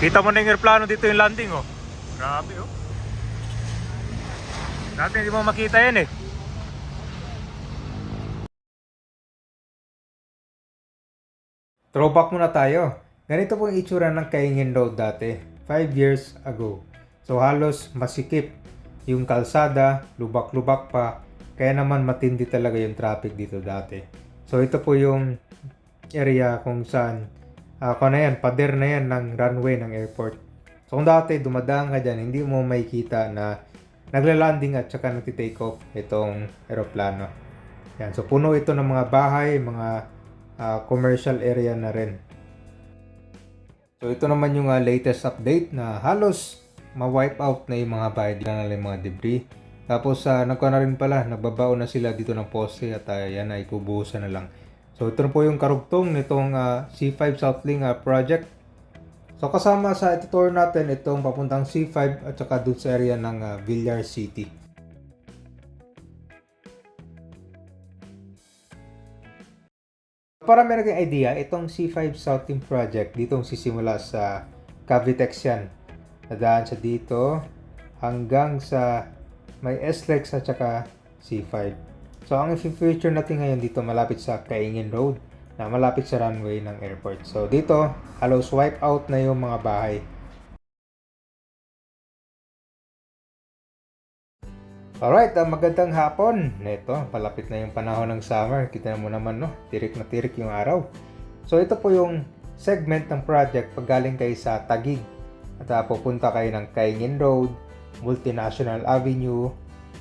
Kita mo na yung aeroplano dito yung landing oh. Grabe oh. Dati hindi mo makita yan eh. Throwback muna tayo. Ganito po yung itsura ng Kaingin Road dati, 5 years ago. So halos masikip yung kalsada, lubak-lubak pa, kaya naman matindi talaga yung traffic dito dati. So ito po yung area kung saan, uh, kung na yan, pader na yan ng runway ng airport. So kung dati dumadaan ka dyan, hindi mo makikita na nagla-landing at saka nagti-take off itong aeroplano. Yan, so puno ito ng mga bahay, mga ah, commercial area na rin. So ito naman yung ah, latest update na halos ma-wipe out na yung mga bahay dito na yung mga debris. Tapos uh, nagkuha na rin pala, nagbabaon na sila dito ng poste at uh, yan ay ipubuhusan na lang. So ito po yung karugtong nitong ah, C5 Southlink ah, project. So kasama sa ito tour natin itong papuntang C5 at saka dun sa area ng ah, Villar City. Para meron kayong idea, itong C5 Southing Project, ditong sisimula sa Cavitex yan. Nadaan sa dito hanggang sa may SLEX at saka C5. So, ang i-feature natin ngayon dito malapit sa Kaingin Road na malapit sa runway ng airport. So, dito, halos wipe out na yung mga bahay. Alright, uh, magandang hapon. Neto, palapit na yung panahon ng summer. Kita mo naman, no? Tirik na tirik yung araw. So, ito po yung segment ng project pag galing kayo sa Tagig. At uh, pupunta kayo ng Kaingin Road, Multinational Avenue,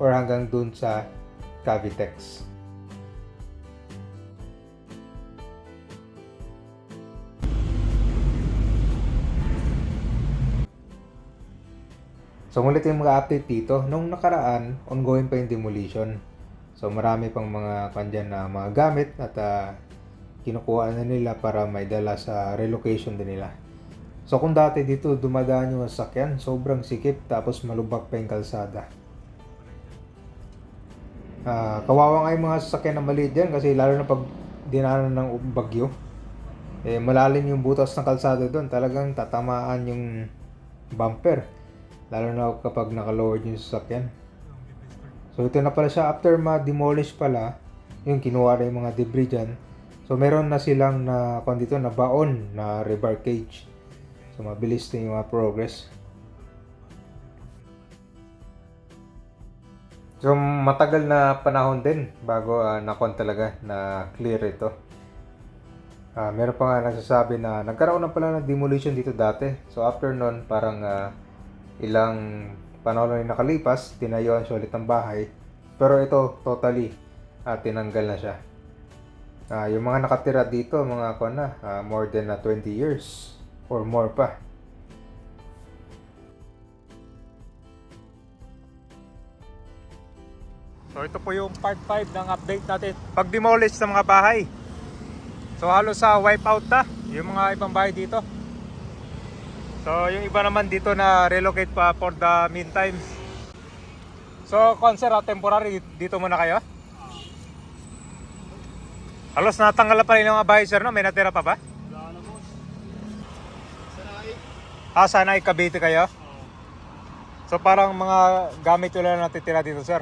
or hanggang dun sa Cavitex. So ngulit yung mga update dito. Nung nakaraan, ongoing pa yung demolition. So marami pang mga kandyan na mga gamit at ah, kinukuha na nila para may dala sa relocation din nila. So kung dati dito dumadaan yung sasakyan, sobrang sikip tapos malubak pa yung kalsada. Ah, kawawa nga yung mga sasakyan na maliit dyan kasi lalo na pag dinanan ng bagyo. Eh, malalim yung butas ng kalsada doon. Talagang tatamaan yung bumper. Lalo na kapag naka-lowered yung sasakyan. So ito na pala siya. After ma-demolish pala, yung kinuha na yung mga debris dyan. So meron na silang na, kung dito, na baon na rebar cage. So mabilis na yung mga progress. So matagal na panahon din bago uh, nakon talaga na clear ito. Ah, meron pa nga nagsasabi na nagkaroon na pala ng demolition dito dati. So after nun, parang ah, ilang panahon na nakalipas, tinayuan siya ulit ang bahay. Pero ito, totally, ah, tinanggal na siya. Ah, yung mga nakatira dito, mga na, ah, more than ah, 20 years or more pa. So ito po yung part 5 ng update natin. Pag demolish ng mga bahay. So halos sa wipe out na yung mga ibang bahay dito. So yung iba naman dito na relocate pa for the meantime. So concert ah, temporary dito muna kayo? Halos natanggal na pa rin yung mga bahay sir no? May natira pa ba? Ah, sana ay Cavite kayo? So parang mga gamit wala na natitira dito sir?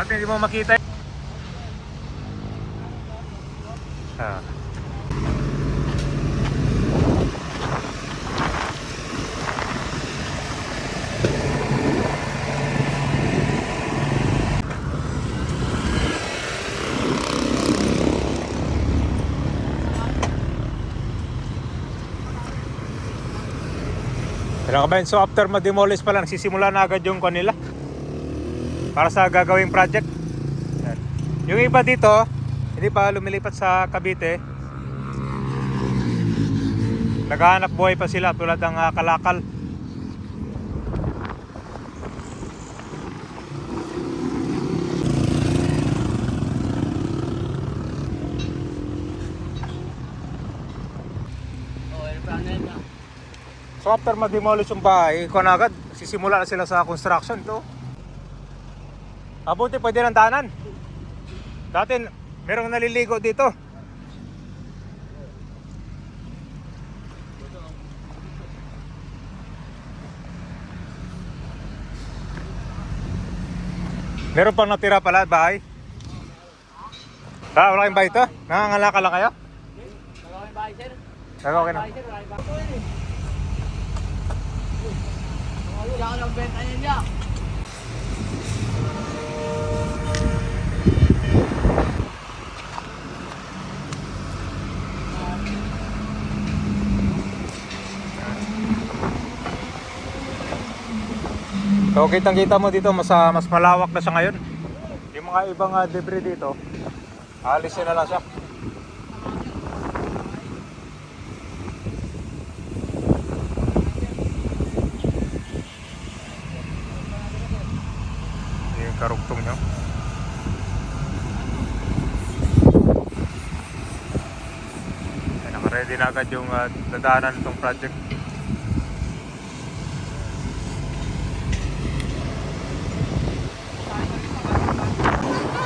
Dati hindi mo makita. Ah. Pero kabayan, so after ma-demolish pa lang, sisimula na agad yung kanila para sa gagawing project. Yung iba dito, hindi pa lumilipat sa Cavite. Naghahanap buhay pa sila tulad ng ah, kalakal. So after ma-demolish yung bahay, ikaw na agad, sisimula na sila sa construction to. Mabuti pwede ng daanan. Dati merong naliligo dito. Meron pang natira pala bahay. Ah, wala kayong bahay ito? Nangangalaka lang kayo? Wala kayong bahay, sir. Wala okay na. Wala kayong benta niya. So kitang kita mo dito mas, ah, mas malawak na siya ngayon. Yung mga ibang ah, debris dito, alisin na lang siya. Yung karugtong nyo. Nakaready na agad yung uh, dadaanan itong project. Grabe, ubos yung bahay na. Kahit ko 14 ah. Kahit ko 14. Ay! Ito na to! Ay, ay.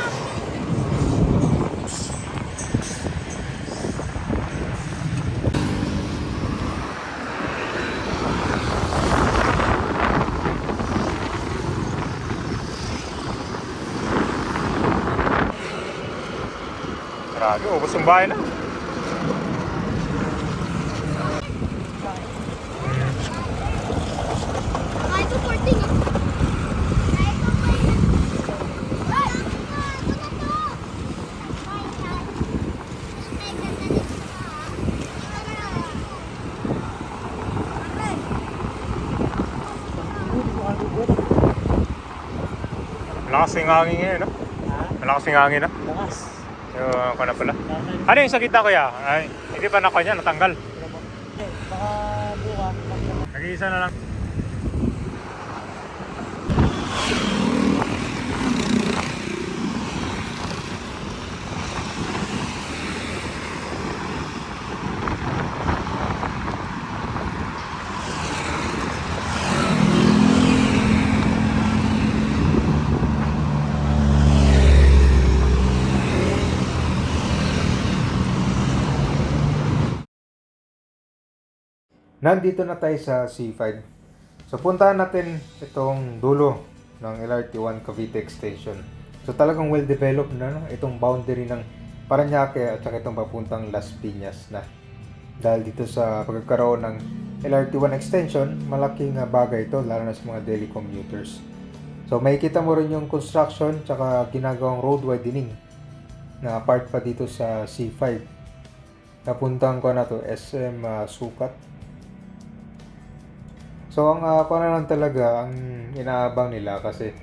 Ay, ganda nito ah. Ito na. Ay. Malakas yung hangin ngayon, no? Malakas yung hangin, no? Yung ako na pala. Ano yung sakit na kuya? Ay, hindi pa na kanya, natanggal. Baka bukas. Nag-iisa na lang. Nandito na tayo sa C5. So puntahan natin itong dulo ng LRT1 Cavite Extension. So talagang well developed na no? itong boundary ng Paranaque at saka itong papuntang Las Piñas na. Dahil dito sa pagkakaroon ng LRT1 extension, malaking ah, bagay ito lalo na sa mga daily commuters. So makikita mo rin yung construction tsaka ginagawang road widening na part pa dito sa C5. Napuntahan ko na to SM ah, Sukat So ang uh, lang talaga ang inaabang nila kasi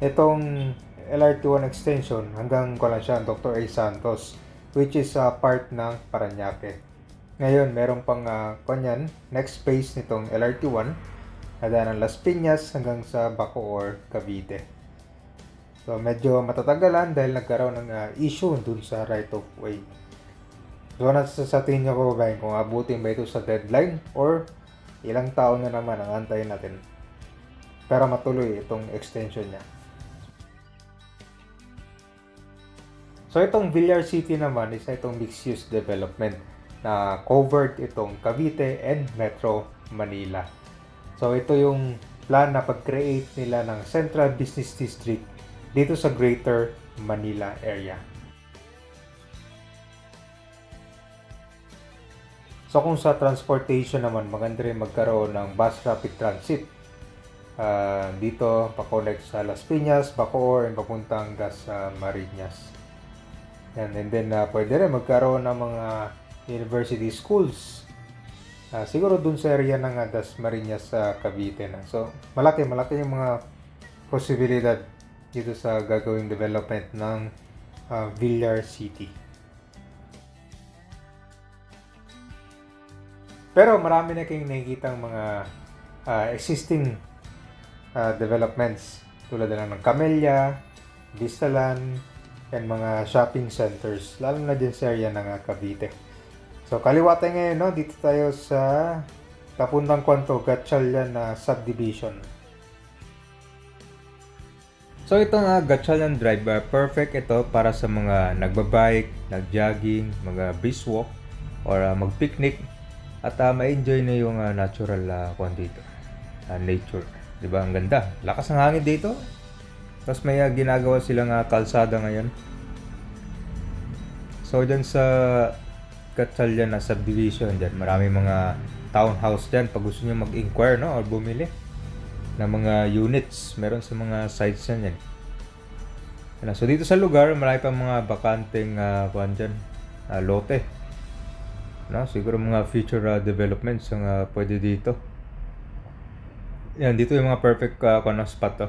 itong LRT1 extension hanggang ko lang siya Dr. A Santos which is uh, part ng Paranaque. Ngayon meron pang uh, kanyan next phase nitong LRT1 na ng Las Piñas hanggang sa Bacoor, Cavite. So medyo matatagalan dahil nagkaroon ng uh, issue dun sa right of way. So nasa sa tingin nyo ba kung abutin ba ito sa deadline or ilang taon na naman ang antayin natin para matuloy itong extension niya. So itong Villar City naman is itong mixed-use development na covered itong Cavite and Metro Manila. So ito yung plan na pag-create nila ng Central Business District dito sa Greater Manila area. So kung sa transportation naman, maganda rin magkaroon ng bus rapid transit. Ah, dito, pa-connect sa Las Piñas, Bacoor, and papuntang sa Marinas. And, and then, ah, pwede rin magkaroon ng mga university schools. Ah, siguro dun sa area ng ah, Das Marinas sa Cavite na. So, malaki, malaki yung mga posibilidad dito sa gagawing development ng ah, Villar City. Pero marami na kayong nakikita mga ah, existing ah, developments tulad na ng Camellia, Vistalan, and mga shopping centers, lalo na din sa area ng ah, Cavite. So kaliwa tayo ngayon, no? dito tayo sa Tapuntang Kwanto, Gatchalian na subdivision. So itong uh, Gatchalian Drive, ah, perfect ito para sa mga nagbabike, nagjogging, mga brisk walk, or ah, mag-picnic at uh, ma-enjoy na yung ah, natural uh, dito. Ah, nature. 'Di ba? Ang ganda. Lakas ng hangin dito. Tapos may ah, ginagawa silang ah, kalsada ngayon. So dyan sa Gatchalian na subdivision dyan, marami mga townhouse dyan pag gusto nyo mag-inquire no, or bumili ng mga units. Meron sa mga sites yan yan. So dito sa lugar, marami pang mga bakanteng uh, kuhan dyan, ah, lote. No, siguro mga future ah, developments ang ah, pwede dito. Yan, dito yung mga perfect uh, kuhan, spot to.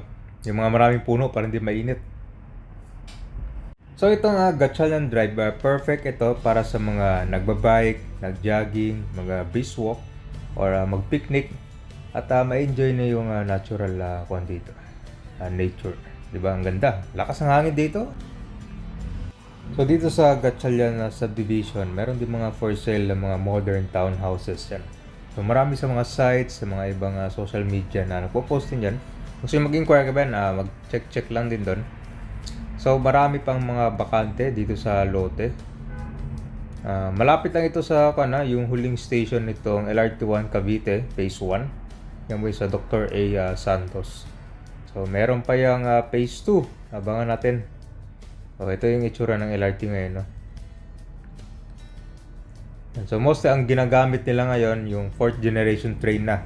Yung mga maraming puno para hindi mainit. So itong uh, Gatchalian Drive, uh, perfect ito para sa mga nagbabike, nagjogging, mga brisk walk, or uh, mag-picnic at uh, ma-enjoy na yung uh, natural uh, kuhan dito, uh, nature. 'Di ba? Ang ganda. Lakas ng hangin dito. So dito sa Gatchalian uh, subdivision, meron din mga for sale na mga modern townhouses yan. So marami sa mga sites, sa mga ibang uh, social media na nagpo-post din yan. Kung sino mag-inquire ka ba, uh, mag-check-check lang din doon. So marami pang mga bakante dito sa lote. Ah, malapit lang ito sa kana, yung huling station nitong LRT1 Cavite, Phase 1. Yan mo sa Dr. A. ah, Santos. So meron pa yung ah, Phase 2. Abangan natin. Okay, ito yung itsura ng LRT ngayon. No? So mostly ang ginagamit nila ngayon yung fourth generation train na.